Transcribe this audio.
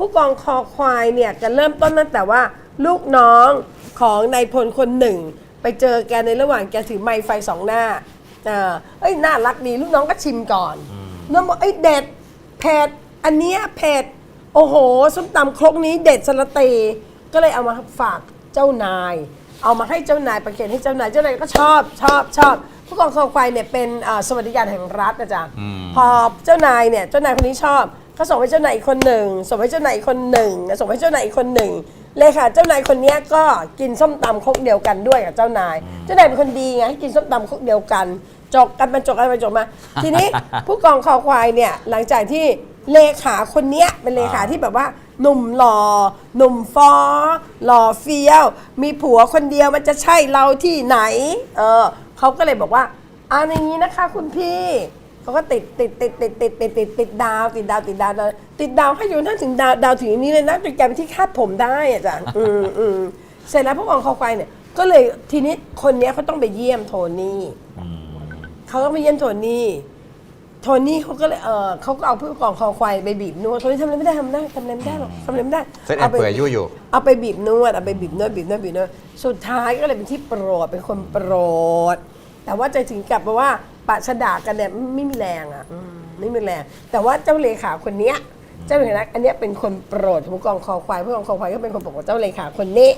ผู้กองคอควายเนี่ยจะเริ่มต้นตั้งแต่ว่า ลูกน้องของนายพลคนหนึ่ง ไปเจอแกในระหว่างแกถือไม้ไฟสองหน้าเออเอ้ยน่ารักดีลูกน้องก็ชิมก่อนน้องบอกเอ้ยเด็ดเผ็ดอันเนี้ยเผ็ดโอ้โหส้มตำครกนี้เด็ดสละเตก็เลยเอามาฝากเจ้านาย เอามาให้เจ้านายประเคนให้เจ้านายเจ้านายก็ชอบชอบชอบผู้กองคอควายเนี่ยเป็นอ่าสวัสดิการแห่งรัฐนะจ๊ะพอเจ้านายเนี่ยเจ้านายคนนี้ชอบ ก็ส่งให้เจ้านายอีกคนหนึ่ง ส่งให้เจ้านายอีกคนหนึ่งส่งให้เจ้านายอีกคนหนึ่งเลยค่ะ เจ้านายคนเนี้ยก็กินส้มตำครกเดียวกันด้วยกับเจ้านาย เจ้านายเป็นคนดีไงให้กินส้มตำครกเดียวกัน จกกันมาจกกันมาจกมา ทีนี้ผู้กองคอควายเนี่ยหลังจากที่เลขาคนเนี้ยเป็นเลขาที่แบบว่าหนุ่มหล่อหนุ่มฟอหล่อเฟี้ยว มีผัวคนเดียวมันจะใช่เราที่ไหน เออเขาก็เลยบอกว่าอ่าอย่างนี้นะคะคุณพี่ เขาก็ติดติดติดติดติดติดติดติดดาว ติดดาวติดดาวติดดาวให้อยู่นั่นถึงดาวดาวถึงอย่างนี้เลยนะจนกลายเป็นที่คาดผมได้อะจ้ะอืมอืมเสร็จแล้วพวกกองคอควายเนี่ย ก็เลยทีนี้คนเนี้ยเขาต้องไปเยี่ยมโทนี่เขาต้องไปเยี่ยมโทนี่โทนี่เขาก็เลยเออเขาก็เอาผู้กองคอควายไปบีบนวดโทนี่ทำอะไรไม่ได้ทำไม่ได้ทำอะไรไม่ได้หรอกทำอะไรไม่ได้เส้นเอ็นเปื่อยยุ่ยอยู่เอาไปบีบนวดเอาไปบีบนวดบีบนวดบีบนวดสุดท้ายก็เลยเป็นที่โปรดเป็นคนโปรด แต่ว่าจะถึงกลับมาว่า ปะชะดากันเนี่ยไม่มีแรงอะอืมไม่มีแรง แต่ว่าเจ้าเลขาคนเนี้ยเจ้าเลขาอันเนี้ยเป็นคนโปรดของผู้กองคอควายผู้กองคอควายก็เป็นคนโปรดของเจ้าเลขาคนนี้